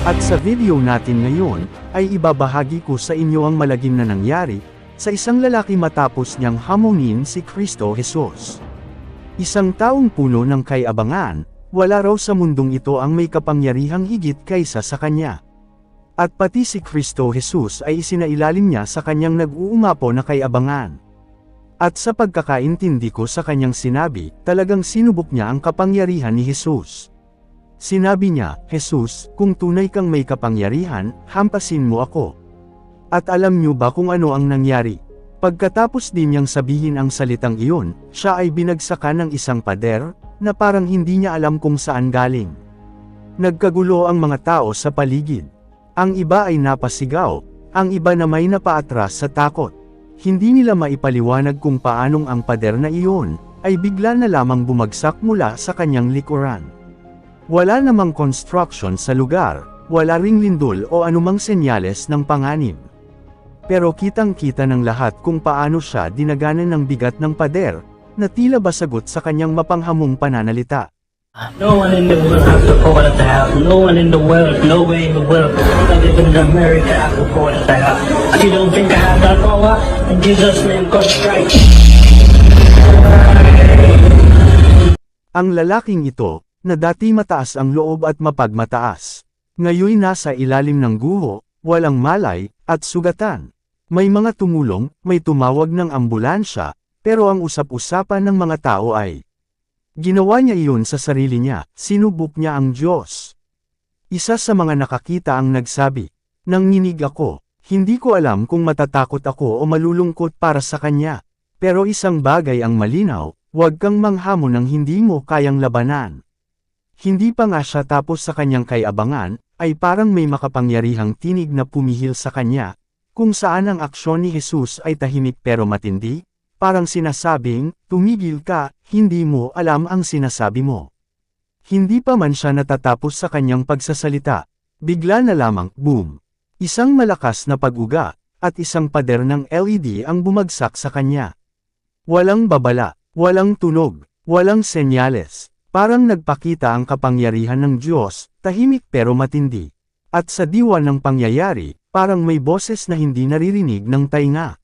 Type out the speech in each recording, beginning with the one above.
At sa video natin ngayon, ay ibabahagi ko sa inyo ang malagim na nangyari, sa isang lalaki matapos niyang hamunin si Kristo Jesus. Isang taong puno ng kayabangan, wala raw sa mundong ito ang may kapangyarihang higit kaysa sa kanya. At pati si Kristo Jesus ay isinailalim niya sa kanyang nag-uumapo na kayabangan. At sa pagkakaintindi ko sa kanyang sinabi, talagang sinubok niya ang kapangyarihan ni Jesus. Sinabi niya, Jesus, kung tunay kang may kapangyarihan, hampasin mo ako. At alam niyo ba kung ano ang nangyari? Pagkatapos din niyang sabihin ang salitang iyon, siya ay binagsakan ng isang pader, na parang hindi niya alam kung saan galing. Nagkagulo ang mga tao sa paligid. Ang iba ay napasigaw, ang iba na may napaatras sa takot. Hindi nila maipaliwanag kung paanong ang pader na iyon, ay bigla na lamang bumagsak mula sa kanyang likuran. Wala namang construction sa lugar, wala ring lindol o anumang senyales ng panganib. Pero kitang-kita ng lahat kung paano siya dinaganan ng bigat ng pader, na tila ba sagot sa kanyang mapanghamong pananalita. No one in the world has afforded that. No one in the world, no way in the world, even in America has afforded that. You don't think I have that power? In Jesus' name, God strike. Ang lalaking ito, na dati mataas ang loob at mapagmataas, ngayon nasa ilalim ng guho, walang malay, at sugatan. May mga tumulong, may tumawag ng ambulansya, pero ang usap-usapan ng mga tao ay, Ginawa niya iyon sa sarili niya, sinubok niya ang Diyos. Isa sa mga nakakita ang nagsabi, Nanginig ako, hindi ko alam kung matatakot ako o malulungkot para sa kanya. Pero isang bagay ang malinaw, huwag kang manghamon ng hindi mo kayang labanan. Hindi pa nga siya tapos sa kanyang kayabangan, ay parang may makapangyarihang tinig na pumihil sa kanya, kung saan ang aksyon ni Jesus ay tahimik pero matindi, parang sinasabing, tumigil ka, hindi mo alam ang sinasabi mo. Hindi pa man siya natatapos sa kanyang pagsasalita, bigla na lamang, boom. Isang malakas na pag-uga, at isang pader ng LED ang bumagsak sa kanya. Walang babala, walang tunog, walang senyales, parang nagpakita ang kapangyarihan ng Diyos, tahimik pero matindi. At sa diwa ng pangyayari, parang may boses na hindi naririnig ng tainga.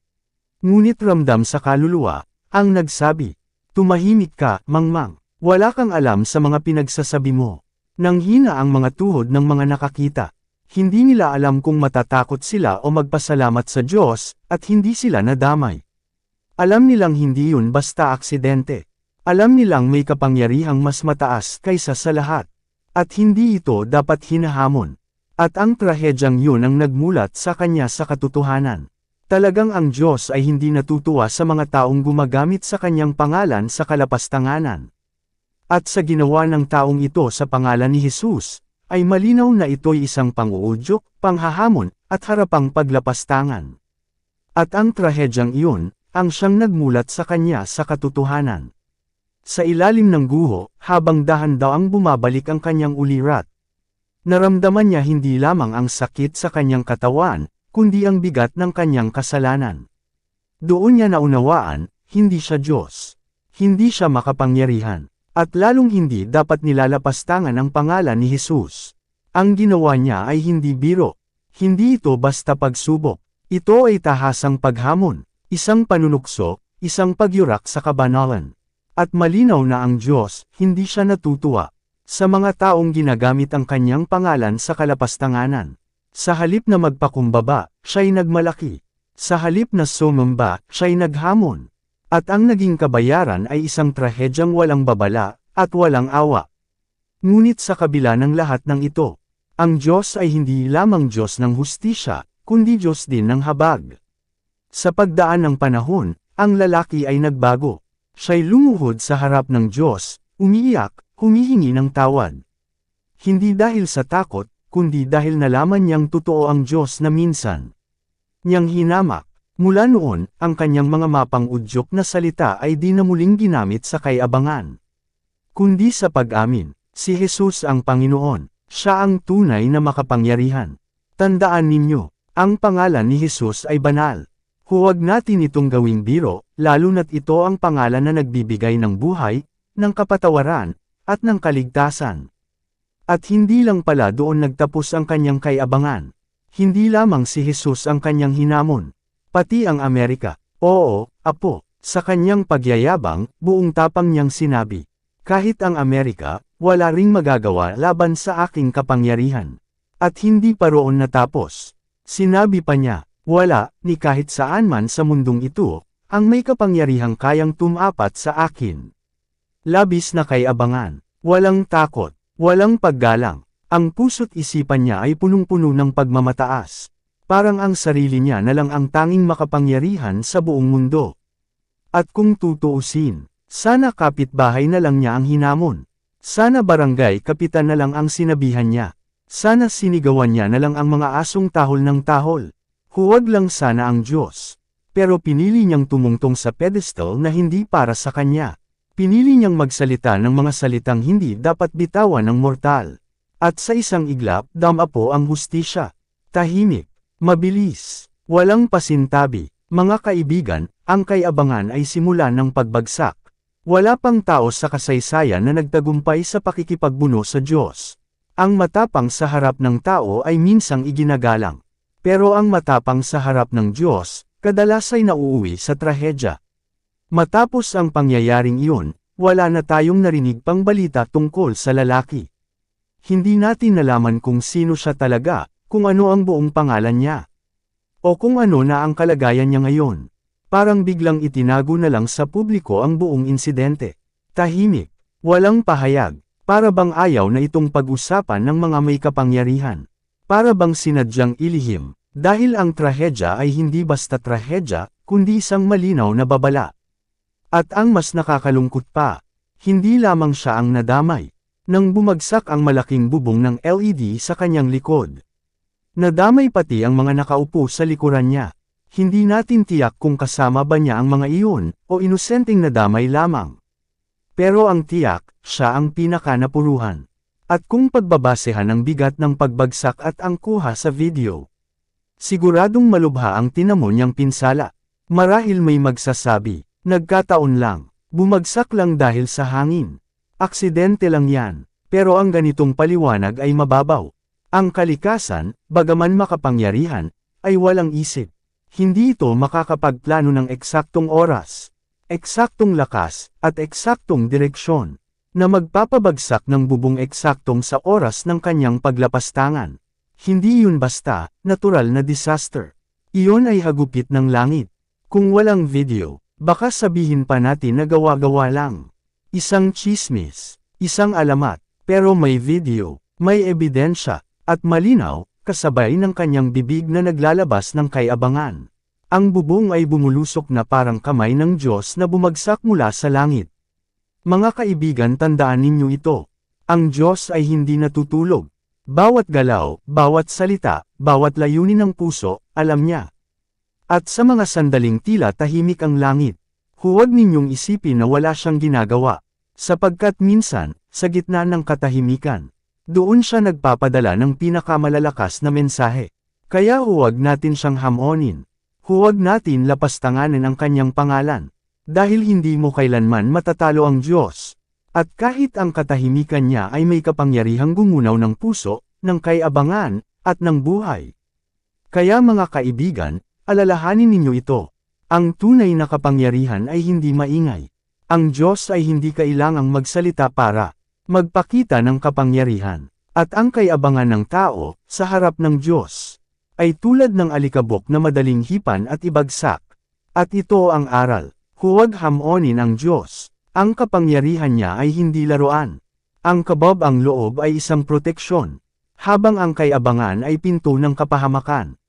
Ngunit ramdam sa kaluluwa, ang nagsabi, Tumahimik ka, mangmang, wala kang alam sa mga pinagsasabi mo. Nang hina ang mga tuhod ng mga nakakita. Hindi nila alam kung matatakot sila o magpasalamat sa Diyos, at hindi sila nadamay. Alam nilang hindi yun basta aksidente. Alam nilang may kapangyarihang mas mataas kaysa sa lahat. At hindi ito dapat hinahamon. At ang trahedyang yun ang nagmulat sa kanya sa katotohanan. Talagang ang Diyos ay hindi natutuwa sa mga taong gumagamit sa kanyang pangalan sa kalapastanganan. At sa ginawa ng taong ito sa pangalan ni Jesus, ay malinaw na ito'y isang panguudyok, panghahamon, at harapang paglapastangan. At ang trahedyang iyon, ang siyang nagmulat sa kanya sa katotohanan. Sa ilalim ng guho, habang dahan daw ang bumabalik ang kanyang ulirat. Naramdaman niya hindi lamang ang sakit sa kanyang katawan, kundi ang bigat ng kanyang kasalanan. Doon niya naunawaan, hindi siya Diyos. Hindi siya makapangyarihan. At lalong hindi dapat nilalapastangan ang pangalan ni Jesus. Ang ginawa niya ay hindi biro. Hindi ito basta pagsubok. Ito ay tahasang paghamon, isang panunukso, isang pagyurak sa kabanalan. At malinaw na ang Diyos, hindi siya natutuwa sa mga taong ginagamit ang kanyang pangalan sa kalapastanganan. Sa halip na magpakumbaba, siya'y nagmalaki. Sa halip na sumamba, siya'y naghamon. At ang naging kabayaran ay isang trahedyang walang babala, at walang awa. Ngunit sa kabila ng lahat ng ito, ang Diyos ay hindi lamang Diyos ng hustisya, kundi Diyos din ng habag. Sa pagdaan ng panahon, ang lalaki ay nagbago. Siya'y lumuhod sa harap ng Diyos, umiiyak, humihingi ng tawad. Hindi dahil sa takot, kundi dahil nalaman niyang totoo ang Diyos na minsan. Niyang hinamak, Mula noon, ang kanyang mga mapang-udyok na salita ay di na muling ginamit sa kayabangan. Kundi sa pag-amin, si Jesus ang Panginoon, siya ang tunay na makapangyarihan. Tandaan ninyo, ang pangalan ni Jesus ay banal. Huwag natin itong gawing biro, lalo na't ito ang pangalan na nagbibigay ng buhay, ng kapatawaran, at ng kaligtasan. At hindi lang pala doon nagtapos ang kanyang kayabangan. Hindi lamang si Jesus ang kanyang hinamon. Pati ang Amerika. Oo, apo. Sa kanyang pagyayabang, buong tapang niyang sinabi. Kahit ang Amerika, wala ring magagawa laban sa aking kapangyarihan. At hindi pa roon natapos. Sinabi pa niya, wala, ni kahit saan man sa mundong ito, ang may kapangyarihang kayang tumapat sa akin. Labis na kayabangan, walang takot, walang paggalang, ang puso't isipan niya ay punong-puno ng pagmamataas. Parang ang sarili niya na lang ang tanging makapangyarihan sa buong mundo. At kung tutuusin, sana kapitbahay na lang niya ang hinamon. Sana barangay kapitan na lang ang sinabihan niya. Sana sinigawan niya na lang ang mga asong tahol ng tahol. Huwag lang sana ang Diyos. Pero pinili niyang tumungtong sa pedestal na hindi para sa kanya. Pinili niyang magsalita ng mga salitang hindi dapat bitawan ng mortal. At sa isang iglap, dama po ang hustisya. Tahimik, mabilis, walang pasintabi. Mga kaibigan, ang kayabangan ay simula ng pagbagsak. Wala pang tao sa kasaysayan na nagtagumpay sa pakikipagbuno sa Diyos. Ang matapang sa harap ng tao ay minsang iginagalang. Pero ang matapang sa harap ng Diyos, kadalas ay nauuwi sa trahedya. Matapos ang pangyayaring iyon, wala na tayong narinig pang balita tungkol sa lalaki. Hindi natin nalaman kung sino siya talaga, kung ano ang buong pangalan niya. O kung ano na ang kalagayan niya ngayon. Parang biglang itinago na lang sa publiko ang buong insidente. Tahimik, walang pahayag, para bang ayaw na itong pag-usapan ng mga may kapangyarihan. Para bang sinadyang ilihim, dahil ang trahedya ay hindi basta trahedya, kundi isang malinaw na babala. At ang mas nakakalungkot pa, hindi lamang siya ang nadamay, nang bumagsak ang malaking bubong ng LED sa kanyang likod. Nadamay pati ang mga nakaupo sa likuran niya. Hindi natin tiyak kung kasama ba niya ang mga iyon, o inosenteng nadamay lamang. Pero ang tiyak, siya ang pinakanapuruhan. At kung pagbabasehan ang bigat ng pagbagsak at ang kuha sa video. Siguradong malubha ang tinamo niyang pinsala. Marahil may magsasabi, nagkataon lang, bumagsak lang dahil sa hangin. Aksidente lang yan, pero ang ganitong paliwanag ay mababaw. Ang kalikasan, bagaman makapangyarihan, ay walang isip. Hindi ito makakapagplano ng eksaktong oras, eksaktong lakas, at eksaktong direksyon, na magpapabagsak ng bubong eksaktong sa oras ng kanyang paglapastangan. Hindi yun basta, natural na disaster. Iyon ay hagupit ng langit. Kung walang video, baka sabihin pa natin na gawa-gawa lang. Isang chismis, isang alamat, pero may video, may ebidensya, at malinaw, kasabay ng kanyang bibig na naglalabas ng kayabangan. Ang bubong ay bumulusok na parang kamay ng Diyos na bumagsak mula sa langit. Mga kaibigan tandaan ninyo ito. Ang Diyos ay hindi natutulog. Bawat galaw, bawat salita, bawat layunin ng puso, alam niya. At sa mga sandaling tila tahimik ang langit, huwag ninyong isipin na wala siyang ginagawa. Sapagkat minsan, sa gitna ng katahimikan, doon siya nagpapadala ng pinakamalalakas na mensahe. Kaya huwag natin siyang hamonin. Huwag natin lapastanganin ang kanyang pangalan. Dahil hindi mo kailanman matatalo ang Diyos. At kahit ang katahimikan niya ay may kapangyarihang gumunaw ng puso, ng kayabangan, at ng buhay. Kaya mga kaibigan, alalahanin ninyo ito. Ang tunay na kapangyarihan ay hindi maingay. Ang Diyos ay hindi kailangang magsalita para magpakita ng kapangyarihan. At ang kayabangan ng tao, sa harap ng Diyos, ay tulad ng alikabok na madaling hipan at ibagsak. At ito ang aral, huwag hamonin ang Diyos. Ang kapangyarihan niya ay hindi laruan. Ang kabab ang loob ay isang proteksyon, habang ang kayabangan ay pinto ng kapahamakan.